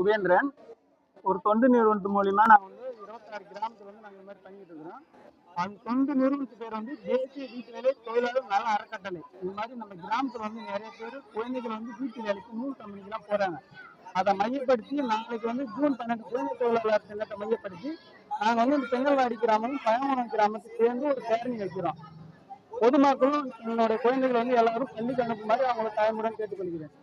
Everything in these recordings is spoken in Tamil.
குபேந்திரன் ஒரு தொண்டு நிறுவனத்து மூலியமா நான் வந்து இருபத்தாறு கிராமத்துல வந்து நாங்கள் இந்த மாதிரி பண்ணிட்டு இருக்கிறோம். அந்த தொண்டு நிறுவனத்து பேர் வந்து தேசிய வீட்டு வேலை தொழிலாளர் நல அறக்கட்டளை. இந்த மாதிரி நம்ம கிராமத்துல வந்து நிறைய பேர் குழந்தைகள் வந்து வீட்டு வேலைக்கு நூல் கம்பெனிக்கெல்லாம் போறாங்க. அதை மையப்படுத்தி நாளைக்கு வந்து ஜூன் பன்னெண்டு குழந்தை தொழிலாளர் திட்டத்தை மையப்படுத்தி நாங்கள் வந்து இந்த பெங்கல்வாடி கிராமம் பயமனம் கிராமத்துக்கு சேர்ந்து ஒரு பேரணி வைக்கிறோம். பொதுமக்களும் என்னுடைய குழந்தைகள் வந்து எல்லாரும் பள்ளிக்கு அனுப்புமாறு அவங்களை தாய்முடன் கேட்டுக்கொள்கிறேன்.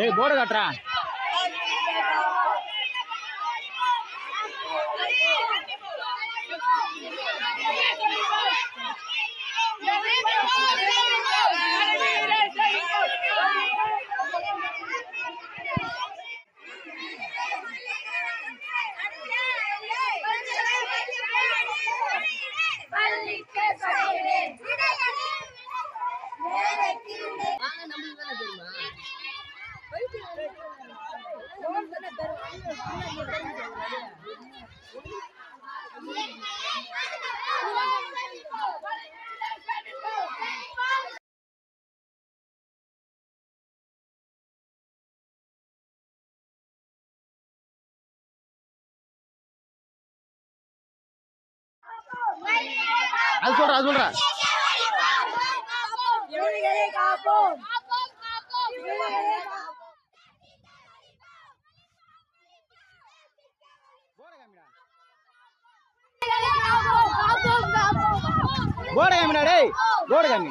ஏய் போர்டு காட்டுறா அது சொல்றா அது சொல்றா இவர்களை காப்போம் இவர்களை காப்போம் காப்போம் போர்டு காமிடா டேய். போர்டு காமி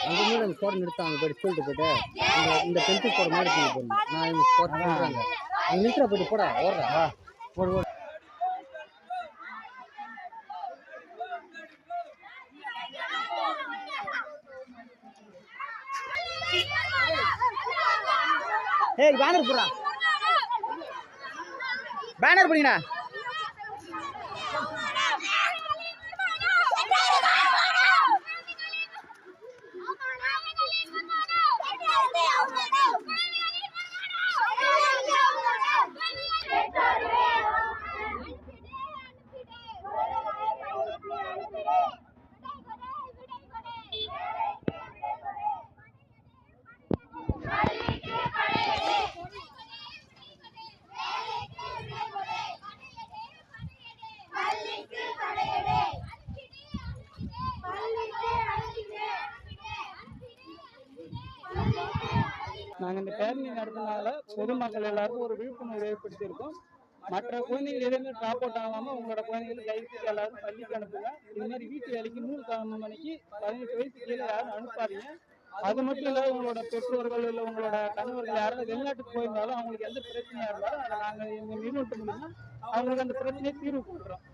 அங்கே மூணு அந்த ஸ்போர்ட் நிறுத்தாங்க போயிட்டு சொல்லிட்டு போயிட்டு இந்த இந்த டென்த்து போட மாதிரி நான் இந்த ஸ்போர்ட் பண்ணுறாங்க அங்கே நிறுத்துறா போயிட்டு போடா ஓடுறா. போடு போடு. ஏய் பேனர் போடுறா. பேனர் போடுங்கண்ணா நாங்கள் இந்த பேரணி நடத்தினால பொதுமக்கள் எல்லாருக்கும் ஒரு விழிப்புணர்வு ஏற்படுத்தியிருக்கோம். மற்ற குழந்தைகள் எதுவுமே ட்ராப் அவுட் ஆகாமல் உங்களோட குழந்தைகள் தயவுசெய்து எல்லாரும் பள்ளிக்கு அனுப்புங்க. இது மாதிரி வீட்டு வேலைக்கு நூறு மணிக்கு பதினெட்டு வயசு கீழே யாரும் அனுப்பாதீங்க. அது மட்டும் இல்லை உங்களோட பெற்றோர்கள் இல்லை உங்களோட கணவர்கள் யாராவது வெளிநாட்டுக்கு போயிருந்தாலும் அவங்களுக்கு எந்த பிரச்சனையாக இருந்தாலும் அதை நாங்கள் எங்கள் நிறுவனத்து மூலியமா அவங்களுக்கு அந்த பிரச்சனையை தீர்வு கொடுக்குறோம்.